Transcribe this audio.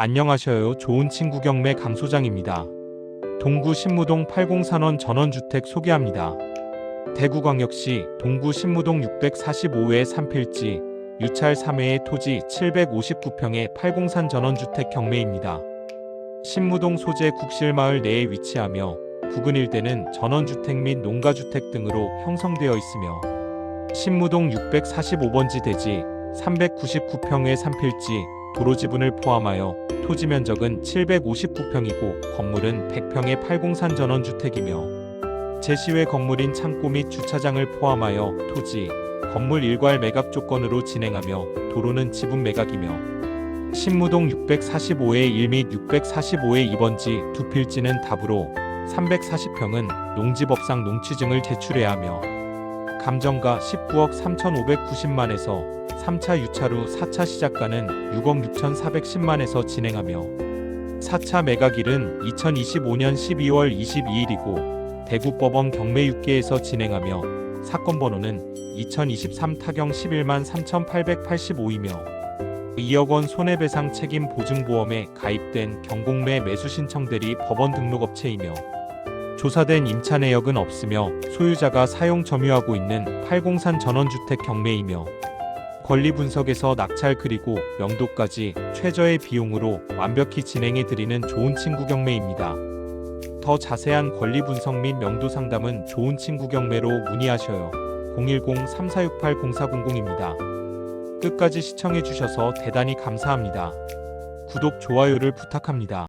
안녕하셔요. 좋은 친구 경매 강소장입니다. 동구 신무동 80산원 전원주택 소개합니다. 대구광역시 동구 신무동 645회 3필지 유찰 3회의 토지 759평의 80산 전원주택 경매입니다. 신무동 소재 국실마을 내에 위치하며 부근 일대는 전원주택 및 농가주택 등으로 형성되어 있으며 신무동 645번지 대지 399평의 3필지 도로 지분을 포함하여 토지 면적은 759평이고 건물은 100평의 80산 전원주택이며 제시외 건물인 창고 및 주차장을 포함하여 토지, 건물 일괄 매각 조건으로 진행하며 도로는 지분 매각이며 신무동 645의 1 및 645의 2번지 두 필지는 답으로 340평은 농지법상 농취증을 제출해야 하며 감정가 19억 3,590만에서 3차 유찰 후 4차 시작가는 6억 6,410만에서 진행하며 4차 매각일은 2025년 12월 22일이고 대구법원 경매 6개에서 진행하며 사건 번호는 2023 타경 11만 3,885이며 2억 원 손해배상 책임 보증보험에 가입된 경공매 매수 신청 대리 법원 등록업체이며 조사된 임차 내역은 없으며 소유자가 사용 점유하고 있는 803 전원주택 경매이며 권리 분석에서 낙찰 그리고 명도까지 최저의 비용으로 완벽히 진행해 드리는 좋은 친구 경매입니다. 더 자세한 권리 분석 및 명도 상담은 좋은 친구 경매로 문의하셔요. 010-3468-0400입니다. 끝까지 시청해 주셔서 대단히 감사합니다. 구독, 좋아요를 부탁합니다.